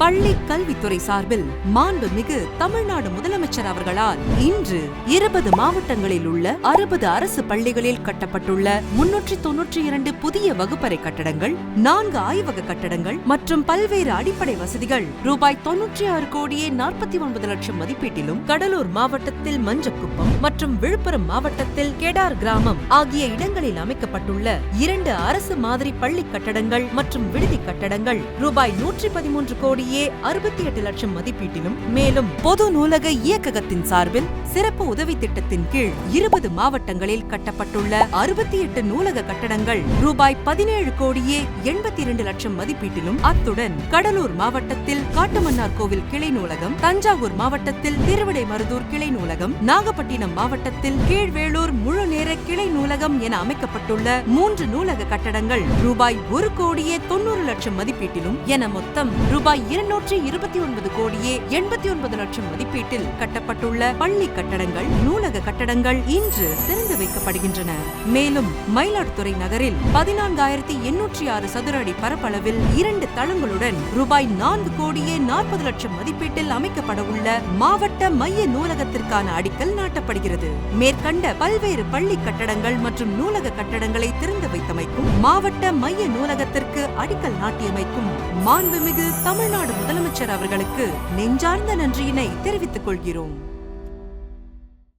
பள்ளி கல்வித்துறை சார்பில் மாண்புமிகு தமிழ்நாடு முதலமைச்சர் அவர்களால் இன்று இருபது மாவட்டங்களில் உள்ள அறுபது அரசு பள்ளிகளில் கட்டப்பட்டுள்ள முன்னூற்றி தொன்னூற்றி இரண்டு புதிய வகுப்பறை கட்டடங்கள் நான்கு ஆய்வக கட்டடங்கள் மற்றும் பல்வேறு அடிப்படை வசதிகள் ரூபாய் தொன்னூற்றி ஆறு கோடியே நாற்பத்தி ஒன்பது லட்சம் மதிப்பீட்டிலும் கடலூர் மாவட்டத்தில் மஞ்சக்குப்பம் மற்றும் விழுப்புரம் மாவட்டத்தில் கெடார் கிராமம் ஆகிய இடங்களில் அமைக்கப்பட்டுள்ள இரண்டு அரசு மாதிரி பள்ளி கட்டடங்கள் மற்றும் விடுதி கட்டடங்கள் ரூபாய் நூற்றி பதிமூன்று கோடியே அறுபத்தி எட்டு லட்சம் மதிப்பீட்டிலும் மேலும் பொது நூலக இயக்ககத்தின் சார்பில் சிறப்பு உதவி திட்டத்தின் கீழ் இருபது மாவட்டங்களில் கட்டப்பட்டுள்ள அறுபத்தி எட்டு நூலக கட்டடங்கள் ரூபாய் பதினேழு கோடியே எண்பத்தி இரண்டு லட்சம் மதிப்பீட்டிலும் அத்துடன் கடலூர் மாவட்டத்தில் காட்டுமன்னார் கோவில் கிளை நூலகம் தஞ்சாவூர் மாவட்டத்தில் திருவிடைமருதூர் கிளை நூலகம் நாகப்பட்டினம் மாவட்டத்தில் கீழ்வேளூர் முழு நூலகம் என அமைக்கப்பட்டுள்ள மூன்று நூலக கட்டடங்கள் ரூபாய் ஒரு கோடியே தொண்ணூறு லட்சம் மதிப்பீட்டிலும் என மொத்தம் ரூபாய் இருநூற்றி இருபத்தி ஒன்பது கோடியே எண்பத்தி ஒன்பது லட்சம் மதிப்பீட்டில் கட்டப்பட்டுள்ள பள்ளி கட்டடங்கள் நூலக கட்டடங்கள் இன்று திறந்து வைக்கப்படுகின்றன. மேலும் மயிலாடுதுறை நகரில் பதினான்காயிரத்தி எண்ணூற்றி ஆறு சதுர அடி பரப்பளவில் இரண்டு தளங்களுடன் ரூபாய் நான்கு கோடியே நாற்பது லட்சம் மதிப்பீட்டில் அமைக்கப்பட உள்ள மாவட்ட மைய நூலகத்திற்கான அடிக்கல் நாட்டப்படுகிறது. மேற்கண்ட பல்வேறு பள்ளி கட்டடங்கள் கட்டிடங்கள் மற்றும் நூலக கட்டடங்களை திறந்து வைத்தமைக்கும் மாவட்ட மைய நூலகத்திற்கு அடிக்கல் நாட்டியமைக்கும் மாண்புமிகு தமிழ்நாடு முதலமைச்சர் அவர்களுக்கு நெஞ்சார்ந்த நன்றியினை தெரிவித்துக் கொள்கிறோம்.